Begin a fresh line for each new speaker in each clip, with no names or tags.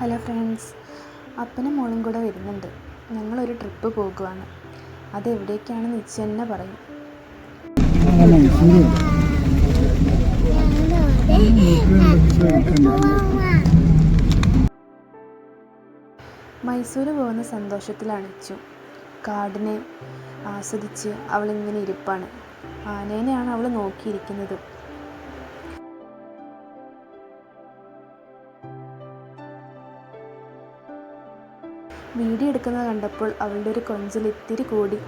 Hello friends അപ്പനും മോളും കൂടെ വരുന്നുണ്ട്. ഞങ്ങളൊരു ട്രിപ്പ് പോകുവാണ്. അത് എവിടേക്കാണെന്ന് ഇച്ചു തന്നെ പറയും. മൈസൂർ പോകുന്ന സന്തോഷത്തിലാണ് ഇച്ചു കാടിനെ ആസ്വദിച്ച് അവളിങ്ങനെ ഇരിപ്പാണ്. ആനേനെയാണ് അവൾ നോക്കിയിരിക്കുന്നത്. വീഡിയോ എടുക്കുന്നത് കണ്ടപ്പോൾ അവളുടെ ഒരു കൊഞ്ചിൽ ഇത്തിരി കൂടി.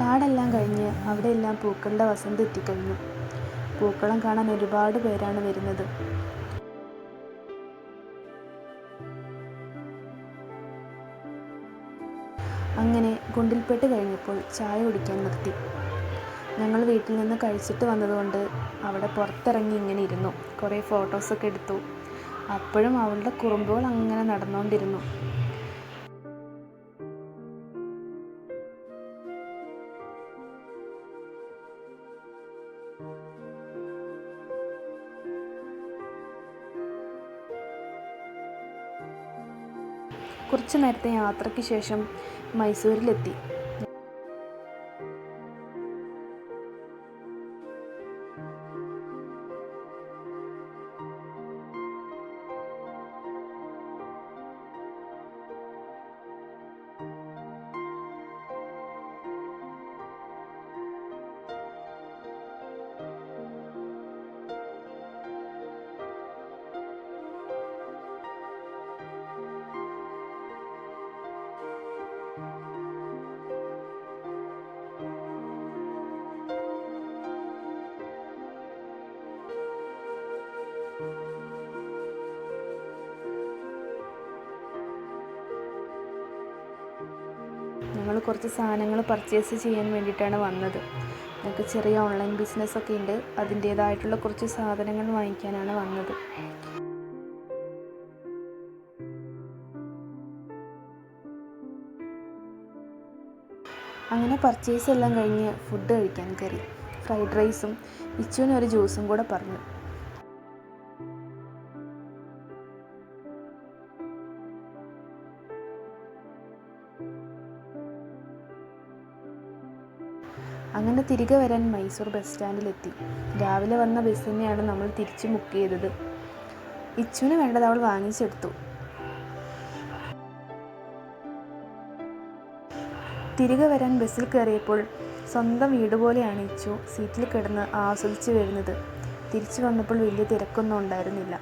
കാടെല്ലാം കഴിഞ്ഞ് അവിടെയെല്ലാം പൂക്കളുടെ വസന്ത് എത്തിക്കഴിഞ്ഞു പൂക്കളം കാണാൻ ഒരുപാട് പേരാണ് വരുന്നത്. അങ്ങനെ ഗുണ്ടിൽപ്പെട്ട് കഴിഞ്ഞപ്പോൾ ചായ കുടിക്കാൻ നിർത്തി. ഞങ്ങൾ വീട്ടിൽ നിന്ന് കഴിച്ചിട്ട് വന്നതുകൊണ്ട് അവിടെ പുറത്തിറങ്ങി ഇങ്ങനെ ഇരുന്നു. കുറേ ഫോട്ടോസൊക്കെ എടുത്തു. അപ്പോഴും അവളുടെ കുറുമ്പുകൾ അങ്ങനെ നടന്നുകൊണ്ടിരുന്നു. കുറച്ചു നേരത്തെ യാത്രയ്ക്ക് ശേഷം മൈസൂരിലെത്തി. ഞങ്ങൾ കുറച്ച് സാധനങ്ങൾ പർച്ചേസ് ചെയ്യാൻ വേണ്ടിയിട്ടാണ് വന്നത്. ഞങ്ങൾക്ക് ചെറിയ ഓൺലൈൻ ബിസിനസ്സൊക്കെ ഉണ്ട് അതിന്റേതായിട്ടുള്ള കുറച്ച് സാധനങ്ങൾ വാങ്ങിക്കാനാണ് വന്നത്. അങ്ങനെ പർച്ചേസ് എല്ലാം കഴിഞ്ഞ് ഫുഡ് കഴിക്കാൻ കയറി. ഫ്രൈഡ് റൈസും ഇച്ചുവിന് ഒരു ജ്യൂസും കൂടെ പറഞ്ഞു. അങ്ങനെ തിരികെ വരാൻ മൈസൂർ ബസ് സ്റ്റാൻഡിലെത്തി. രാവിലെ വന്ന ബസ് തന്നെയാണ് നമ്മൾ തിരിച്ച് ബുക്ക് ചെയ്തത്. ഇച്ചുവിന് വേണ്ടത് അവൾ വാങ്ങിച്ചെടുത്തു. തിരികെ വരാൻ ബസ്സിൽ കയറിയപ്പോൾ സ്വന്തം വീട് പോലെയാണ് ഇച്ചു സീറ്റിൽ കിടന്ന് ആസ്വദിച്ച് വരുന്നത്. തിരിച്ചു വന്നപ്പോൾ വലിയ തിരക്കൊന്നും ഉണ്ടായിരുന്നില്ല.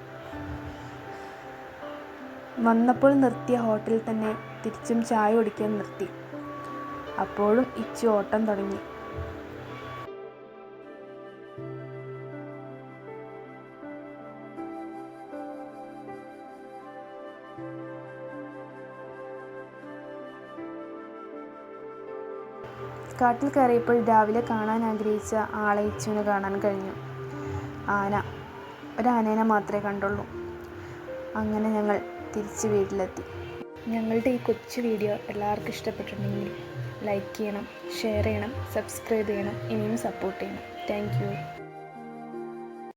വന്നപ്പോൾ നിർത്തിയ ഹോട്ടലിൽ തന്നെ തിരിച്ചും ചായ കുടിക്കാൻ നിർത്തി. അപ്പോഴും ഇച്ചു ഓട്ടം തുടങ്ങി. കാട്ടിൽ കയറിയപ്പോൾ രാവിലെ കാണാൻ ആഗ്രഹിച്ച ആളെ കാണാൻ കഴിഞ്ഞു. ആന ഒരാനേനെ മാത്രമേ കണ്ടുള്ളൂ. അങ്ങനെ ഞങ്ങൾ തിരിച്ച് വീട്ടിലെത്തി. ഞങ്ങളുടെ ഈ കൊച്ചു വീഡിയോ എല്ലാവർക്കും ഇഷ്ടപ്പെട്ടിട്ടുണ്ടെങ്കിൽ ലൈക്ക് ചെയ്യണം ഷെയർ ചെയ്യണം സബ്സ്ക്രൈബ് ചെയ്യണം ഇനിയും സപ്പോർട്ട് ചെയ്യണം. താങ്ക്